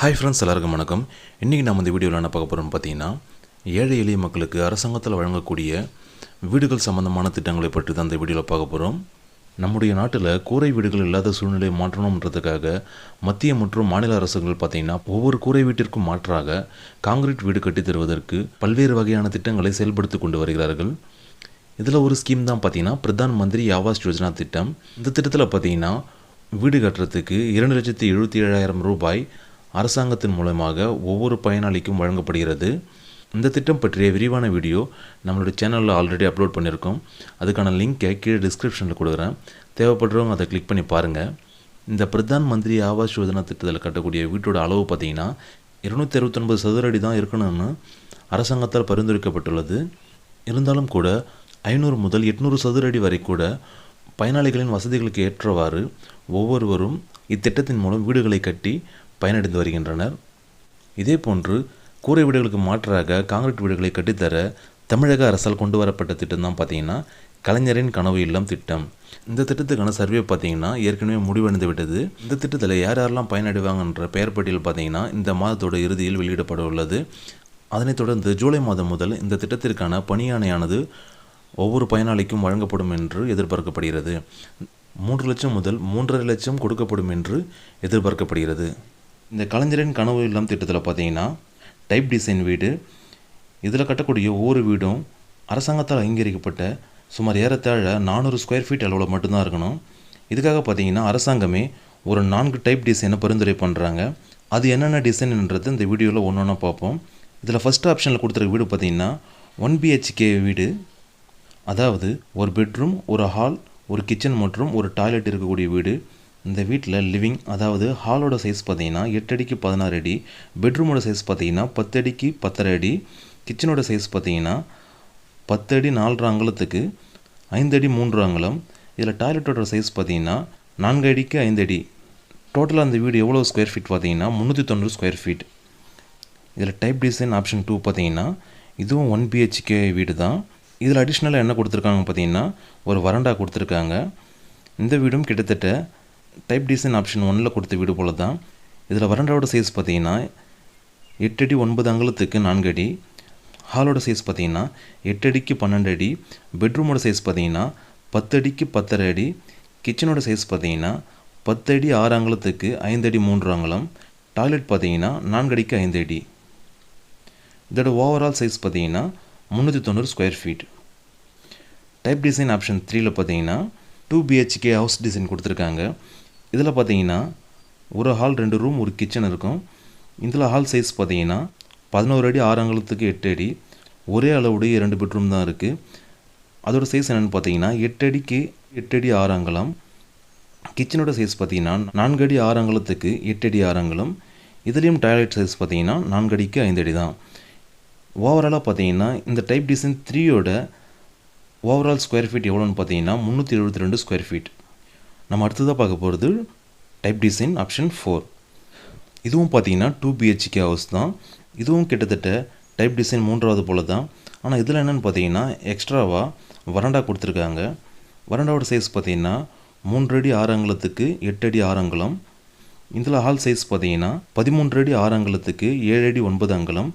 Hi friends எல்லாருக்கும் வணக்கம். இன்றைக்கி நம்ம இந்த வீடியோவில் என்ன பார்க்க போகிறோம்னு பார்த்தீங்கன்னா ஏழை எளிய மக்களுக்கு அரசாங்கத்தில் வழங்கக்கூடிய வீடுகள் சம்பந்தமான திட்டங்களை பற்றி தான் இந்த வீடியோவில் பார்க்க போகிறோம் நம்முடைய நாட்டில் கூரை வீடுகள் இல்லாத சூழ்நிலையை மாற்றணுன்றதுக்காக மத்திய மற்றும் மாநில அரசுகள் பார்த்தீங்கன்னா ஒவ்வொரு கூரை வீட்டிற்கும் மாற்றாக காங்கிரீட் வீடு கட்டித் தருவதற்கு பல்வேறு வகையான திட்டங்களை செயல்படுத்தி கொண்டு வருகிறார்கள். இதில் ஒரு ஸ்கீம் தான் பார்த்தீங்கன்னா பிரதான் மந்திரி ஆவாஸ் யோஜனா திட்டம். இந்த திட்டத்தில் பார்த்தீங்கன்னா வீடு கட்டுறதுக்கு இரண்டு லட்சத்தி எழுபத்தி ஏழாயிரம் ரூபாய் அரசாங்கத்தின் மூலமாக ஒவ்வொரு பயனாளிக்கும் வழங்கப்படுகிறது. இந்த திட்டம் பற்றிய விரிவான வீடியோ நம்மளுடைய சேனலில் ஆல்ரெடி அப்லோட் பண்ணியிருக்கோம் அதுக்கான லிங்க்கை கீழே டிஸ்கிரிப்ஷனில் கொடுக்குறேன். தேவைப்படுறவங்க அதை கிளிக் பண்ணி பாருங்கள் இந்த பிரதான் மந்திரி ஆவாஸ் யோஜனா திட்டத்தில் கட்டக்கூடிய வீட்டோட அளவு பார்த்தீங்கன்னா இருநூற்றி அறுபத்தொன்பது சதுர அடி தான் இருக்கணும்னு அரசாங்கத்தால் பரிந்துரைக்கப்பட்டுள்ளது. இருந்தாலும் கூட ஐநூறு முதல் எட்நூறு சதுர அடி வரை கூட பயனாளிகளின் வசதிகளுக்கு ஏற்றவாறு ஒவ்வொருவரும் இத்திட்டத்தின் மூலம் வீடுகளை கட்டி பயனடைந்து வருகின்றனர். இதேபோன்று கூரை வீடுகளுக்கு மாற்றாக காங்கிரீட் வீடுகளை கட்டித்தர தமிழக அரசால் கொண்டு வரப்பட்ட திட்டம் தான் பார்த்தீங்கன்னா கலைஞரின் கனவு இல்லம் திட்டம். இந்த திட்டத்துக்கான சர்வே பார்த்தீங்கன்னா ஏற்கனவே முடிவடைந்து விட்டது. இந்த திட்டத்தில் யார் யாரெல்லாம் பயனடைவாங்கன்ற பெயர் பட்டியல் பார்த்தீங்கன்னா இந்த மாதத்தோட இறுதியில் வெளியிடப்பட உள்ளது. அதனைத் தொடர்ந்து ஜூலை மாதம் முதல் இந்த திட்டத்திற்கான பணியாணையானது ஒவ்வொரு பயனாளிக்கும் வழங்கப்படும் என்று எதிர்பார்க்கப்படுகிறது. மூன்று லட்சம் முதல் மூன்றரை லட்சம் கொடுக்கப்படும் என்று எதிர்பார்க்கப்படுகிறது. இந்த கலைஞரின் கனவு இல்லம் திட்டத்தில் பார்த்தீங்கன்னா டைப் டிசைன் வீடு இதில் கட்டக்கூடிய ஒவ்வொரு வீடும் அரசாங்கத்தால் அங்கீகரிக்கப்பட்ட சுமார் ஏறத்தாழ நானூறு ஸ்கொயர் ஃபீட் அளவில் மட்டும்தான் இருக்கணும். இதுக்காக பார்த்தீங்கன்னா அரசாங்கமே ஒரு நான்கு டைப் டிசைனை பரிந்துரை பண்ணுறாங்க அது என்னென்ன டிசைன்ன்றது இந்த வீடியோவில் ஒன்று ஒன்றா பார்ப்போம். இதில் ஃபஸ்ட் ஆப்ஷனில் கொடுத்துருக்க வீடு பார்த்தீங்கன்னா ஒன் பிஹெச்கே வீடு. அதாவது ஒரு பெட்ரூம் ஒரு ஹால் ஒரு கிச்சன் மற்றும் ஒரு டாய்லெட் இருக்கக்கூடிய வீடு. இந்த வீட்டில் லிவிங் அதாவது ஹாலோட சைஸ் பார்த்தீங்கன்னா எட்டு அடிக்கு பதினாறு அடி பெட்ரூமோட சைஸ் பார்த்தீங்கன்னா பத்து அடிக்கு பத்தரை அடி கிச்சனோட சைஸ் பார்த்தீங்கன்னா பத்து அடி நாலரை அங்கலத்துக்கு ஐந்து அடி மூன்று அங்கலம். இதில் டாய்லெட்டோட சைஸ் பார்த்தீங்கன்னா நான்கு அடிக்கு ஐந்து அடி. டோட்டலாக அந்த வீடு எவ்வளோ ஸ்கொயர் ஃபீட் பார்த்தீங்கன்னா முந்நூற்றி தொண்ணூறு ஸ்கொயர் ஃபீட் இதில் டைப் டிசைன் ஆப்ஷன் டூ பார்த்தீங்கன்னா இதுவும் ஒன் பிஹெச்கே வீடு தான் இதில் அடிஷ்னலாக என்ன கொடுத்துருக்காங்க பார்த்தீங்கன்னா ஒரு வறண்டா கொடுத்துருக்காங்க. இந்த வீடும் கிட்டத்தட்ட டைப் டிசைன் ஆப்ஷன் ஒன்றில் கொடுத்த வீடு போல தான் இதில் வரண்டாவோட சைஸ் பார்த்தீங்கன்னா எட்டு அடி ஒன்பது அங்குலத்துக்கு நான்கு அடி. ஹாலோட சைஸ் பார்த்தீங்கன்னா எட்டு அடிக்கு பன்னெண்டு அடி. பெட்ரூமோட சைஸ் பார்த்தீங்கன்னா பத்து அடிக்கு பத்தரை அடி. கிச்சனோட சைஸ் பார்த்தீங்கன்னா பத்து அடி ஆறு அங்குலத்துக்கு ஐந்து அடி மூன்று அங்கலம். டாய்லெட் பார்த்தீங்கன்னா நான்கு அடிக்கு ஐந்து அடி. இதோட ஓவரால் சைஸ் பார்த்தீங்கன்னா முந்நூற்றி தொண்ணூறு square feet type design option த்ரீயில் பார்த்தீங்கன்னா டூ பிஹெச்கே ஹவுஸ் டிசைன் கொடுத்துருக்காங்க. இதில் பார்த்தீங்கன்னா ஒரு ஹால் ரெண்டு ரூம் ஒரு கிச்சன் இருக்கும். இதில் ஹால் சைஸ் பார்த்தீங்கன்னா பதினோரு அடி ஆறாங்குலத்துக்கு எட்டு அடி. ஒரே அளவுடைய ரெண்டு பெட்ரூம் தான் இருக்குது அதோட சைஸ் என்னென்னு பார்த்தீங்கன்னா எட்டு அடிக்கு எட்டு அடி ஆறு கிச்சனோட சைஸ் பார்த்தீங்கன்னா நான்கு அடி ஆறாங்கலத்துக்கு எட்டு அடி ஆறு இதுலேயும் டாய்லெட் சைஸ் பார்த்தீங்கன்னா நான்கு அடிக்கு ஐந்து அடி தான். ஓவராலாக பார்த்தீங்கன்னா இந்த டைப் டிசைன் த்ரீயோட ஓவரால் ஸ்கொயர் ஃபீட் எவ்வளோன்னு பார்த்தீங்கன்னா முந்நூற்றி எழுபத்தி ரெண்டு ஸ்கொயர் ஃபீட் நம்ம அடுத்ததாக பார்க்க போகிறது டைப் டிசைன் ஆப்ஷன் ஃபோர் இதுவும் பார்த்தீங்கன்னா டூ பிஹெச்கே ஹவுஸ் தான். இதுவும் கிட்டத்தட்ட டைப் டிசைன் மூன்றாவது போல தான் ஆனால் இதில் என்னென்னு பார்த்தீங்கன்னா எக்ஸ்ட்ராவாக வராண்டா கொடுத்துருக்காங்க. வறண்டாவோட சைஸ் பார்த்தீங்கன்னா மூன்று அடி ஆறு அங்குலத்துக்கு எட்டு அடி ஆறு அங்குலம். இதில் ஹால் சைஸ் பார்த்தீங்கன்னா பதிமூன்று அடி ஆறு அங்குலத்துக்கு ஏழு அடி ஒன்பது அங்குலம்.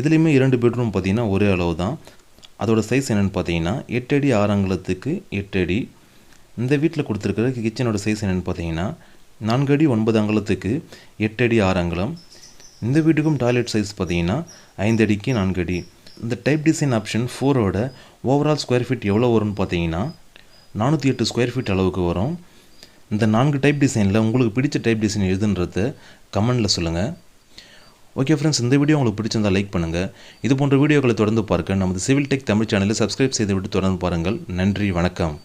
இதுலேயுமே இரண்டு பெட்ரூம் பார்த்தீங்கன்னா ஒரே அளவு தான் அதோடய சைஸ் என்னென்னு பார்த்தீங்கன்னா எட்டு அடி ஆறு அங்குலத்துக்கு எட்டு அடி. இந்த வீட்டில் கொடுத்துருக்கிற கிச்சனோட சைஸ் என்னென்னு பார்த்தீங்கன்னா நான்கு அடி ஒன்பது அங்குலத்துக்கு எட்டு அடி ஆறு அங்குலம். இந்த வீட்டுக்கும் டாய்லெட் சைஸ் பார்த்தீங்கன்னா ஐந்து அடிக்கு நான்கு அடி. இந்த டைப் டிசைன் ஆப்ஷன் ஃபோரோட ஓவரால் ஸ்கொயர் ஃபீட் எவ்வளோ வரும்னு பார்த்தீங்கன்னா நானூற்றி எட்டு ஸ்கொயர் ஃபீட் அளவுக்கு வரும். இந்த நான்கு டைப் டிசைனில் உங்களுக்கு பிடிச்ச டைப் டிசைன் எழுதுன்றத கமெண்டில் சொல்லுங்கள் ஓகே ஃப்ரெண்ட்ஸ் இந்த வீடியோ உங்களுக்கு பிடிச்சிருந்தால் லைக் பண்ணுங்கள் இது போன்ற வீடியோக்களை தொடர்ந்து பார்க்க நமது சிவில் டெக் தமிழ் சேனலை சப்ஸ்கிரைப் செய்துவிட்டு தொடர்ந்து பாருங்கள். நன்றி வணக்கம்.